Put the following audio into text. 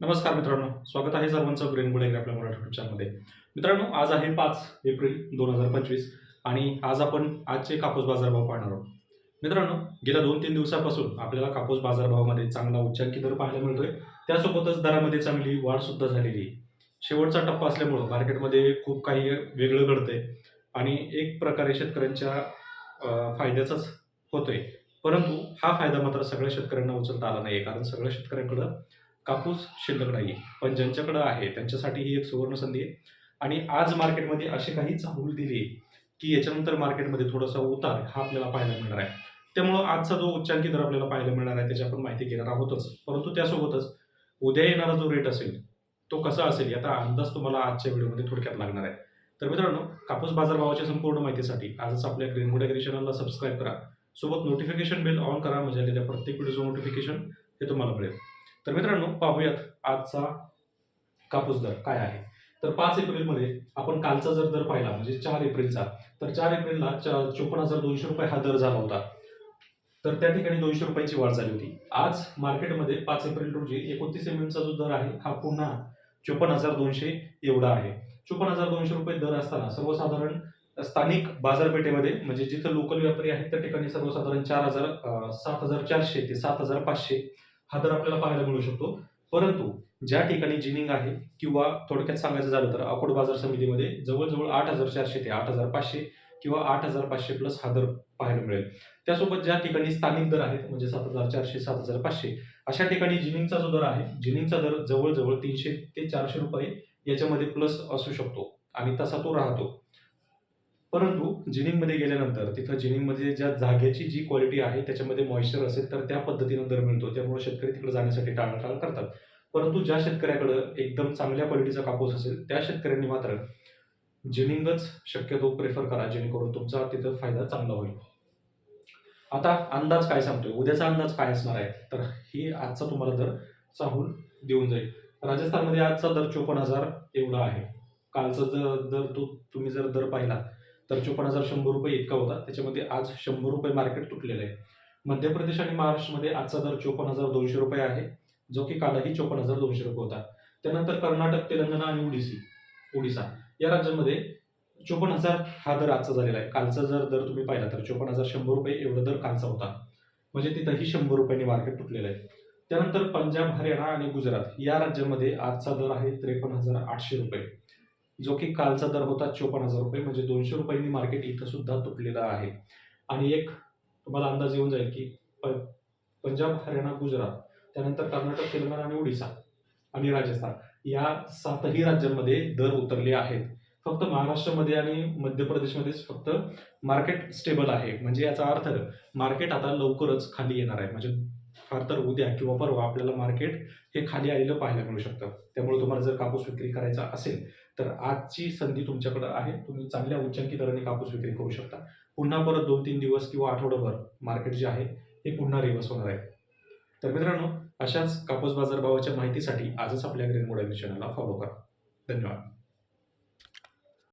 नमस्कार मित्रांनो स्वागत आहे सर्वांचं ग्रीन गुड आपल्या मराठी युट्यूब चॅनलमध्ये मित्रांनो आज आहे पाच एप्रिल दोन हजार पंचवीस आणि आज आपण आजचे कापूस बाजारभाव पाहणार आहोत. मित्रांनो गेल्या दोन तीन दिवसापासून आपल्याला कापूस बाजारभावामध्ये चांगला उच्चांकी दर पाहायला मिळतोय. त्यासोबतच दरामध्ये चांगली वाढ सुद्धा झालेली आहे. शेवटचा टप्पा असल्यामुळं मार्केटमध्ये खूप काही वेगळं घडतंय आणि एक प्रकारे शेतकऱ्यांच्या फायद्याचाच होतोय. परंतु हा फायदा मात्र सगळ्या शेतकऱ्यांना उचलता आला नाही कारण सगळ्या शेतकऱ्यांकडं कापूस शिल्लक नाही पण ज्यांच्याकडं आहे त्यांच्यासाठी ही एक सुवर्ण संधी आहे. आणि आज मार्केटमध्ये असे काही चाहूल दिली की याच्यानंतर मार्केटमध्ये थोडासा उतार हा आपल्याला पाहायला मिळणार आहे. त्यामुळं आजचा जो उच्चांकी दर आपल्याला पाहायला मिळणार आहे त्याची आपण माहिती घेणार आहोतच. परंतु त्यासोबतच उद्या येणारा जो रेट असेल तो कसा असेल याचा अंदाज तुम्हाला आजच्या व्हिडिओमध्ये थोडक्यात लागणार आहे. तर मित्रांनो कापूस बाजारभावाच्या संपूर्ण माहितीसाठी आजच आपल्या ग्रीन गुड चॅनलला सबस्क्राईब करा. सोबत नोटिफिकेशन बेल ऑन करा म्हणजे आलेल्या प्रत्येक व्हिडिओचं नोटिफिकेशन हे तुम्हाला मिळेल. तर मित्रांनो पाहूयात आजचा कापूस दर काय आहे? तर पाच एप्रिलमध्ये आपण कालचा जर दर पाहिला म्हणजे चार एप्रिलचा तर चार एप्रिलला चोपन्न हजार दोनशे रुपये हा दर झाला होता. तर त्या ठिकाणी दोनशे रुपयाची वाढ झाली होती. आज मार्केटमध्ये पाच एप्रिल रोजी एकोणतीस एम जो दर आहे हा पुन्हा चोपन्न हजार दोनशे एवढा आहे. चोपन्न हजार दोनशे रुपये दर असताना सर्वसाधारण स्थानिक बाजारपेठेमध्ये म्हणजे जिथं लोकल व्यापारी आहेत त्या ठिकाणी सर्वसाधारण चार हजार सात हजार चारशे ते सात हजार पाचशे हा दर आपल्याला पाहायला मिळू शकतो. परंतु ज्या ठिकाणी जिनिंग आहे किंवा थोडक्यात सांगायचं झालं तर अकोट बाजार समितीमध्ये जवळजवळ आठ हजार चारशे ते आठ हजार पाचशे किंवा आठ हजार पाचशे प्लस हा दर पाहायला मिळेल. त्यासोबत ज्या ठिकाणी स्थानिक दर आहेत म्हणजे सात हजार चारशे सात हजार पाचशे अशा ठिकाणी जिनिंगचा जो दर आहे जिनिंगचा दर जवळजवळ तीनशे ते चारशे रुपये याच्यामध्ये प्लस असू शकतो. आणि तसा तो राहतो. परंतु जिनिंगमध्ये गेल्यानंतर तिथं जिनिंगमध्ये ज्या जागेची जी क्वालिटी आहे त्याच्यामध्ये मॉइश्चर असेल तर त्या पद्धतीनं दर मिळतो. त्यामुळे शेतकरी तिकडे जाण्यासाठी टाळाटाळ करतात. परंतु ज्या शेतकऱ्याकडं एकदम चांगल्या क्वालिटीचा कापूस असेल त्या शेतकऱ्यांनी मात्र जिनिंगच शक्यतो प्रेफर करा जेणेकरून तुमचा तिथं फायदा चांगला होईल. आता अंदाज काय सांगतोय? उद्याचा अंदाज काय असणार आहे? तर ही आजचा तुम्हाला दर चाहून देऊन जाईल. राजस्थानमध्ये आजचा दर चोपन्न हजार एवढा आहे. कालचा जर दर तो तुम्ही जर दर पाहिला तर चोपन्न हजार शंभर रुपये इतका होता. त्याच्यामध्ये आज शंभर रुपये मार्केट तुटलेलं आहे. मध्य प्रदेश आणि महाराष्ट्रामध्ये आजचा दर चोपन्न हजार दोनशे रुपये आहे जो की कालही चोपन्न हजार दोनशे रुपये होता. त्यानंतर कर्नाटक तेलंगणा आणि ओडिसी ओडिसा या राज्यांमध्ये चोपन्न हजार हा दर आजचा झालेला आहे. कालचा जर दर तुम्ही पाहिला तर चोपन्न हजार शंभर रुपये एवढा दर कालचा होता. म्हणजे तिथंही शंभर रुपयांनी मार्केट तुटलेलं आहे. त्यानंतर पंजाब हरियाणा आणि गुजरात या राज्यांमध्ये आजचा दर आहे त्रेपन्न हजार आठशे रुपये. जो की कालचा दर होता चोपन्न हजार रुपये म्हणजे दोनशे रुपयांनी मार्केट इथं सुद्धा तुटलेलं आहे. आणि एक तुम्हाला अंदाज येऊन जाईल की प पंजाब हरियाणा गुजरात त्यानंतर कर्नाटक तेलंगणा आणि ओडिसा आणि राजस्थान या सातही राज्यांमध्ये दर उतरले आहेत. फक्त महाराष्ट्रामध्ये आणि मध्य प्रदेशमध्येच फक्त मार्केट स्टेबल आहे. म्हणजे याचा अर्थ मार्केट आता लवकरच खाली येणार आहे. म्हणजे फार तर उद्या किंवा परवा आपल्याला मार्केट हे खाली आलेलं पाहायला मिळू शकतं. त्यामुळे तुम्हाला जर कापूस विक्री करायचा असेल तर आजची संधी तुमच्याकडे आहे. तुम्ही चांगल्या उच्चांकी दराने कापूस विक्री करू शकता. पुन्हा परत दोन तीन दिवस किंवा आठवडाभर मार्केट जे आहे हे पुन्हा रिव्हर्स होणार आहे. तर मित्रांनो अशाच कापूस बाजारभावाच्या माहितीसाठी आजच आपल्या ग्रीन मोबाईल चॅनलला फॉलो करा. धन्यवाद.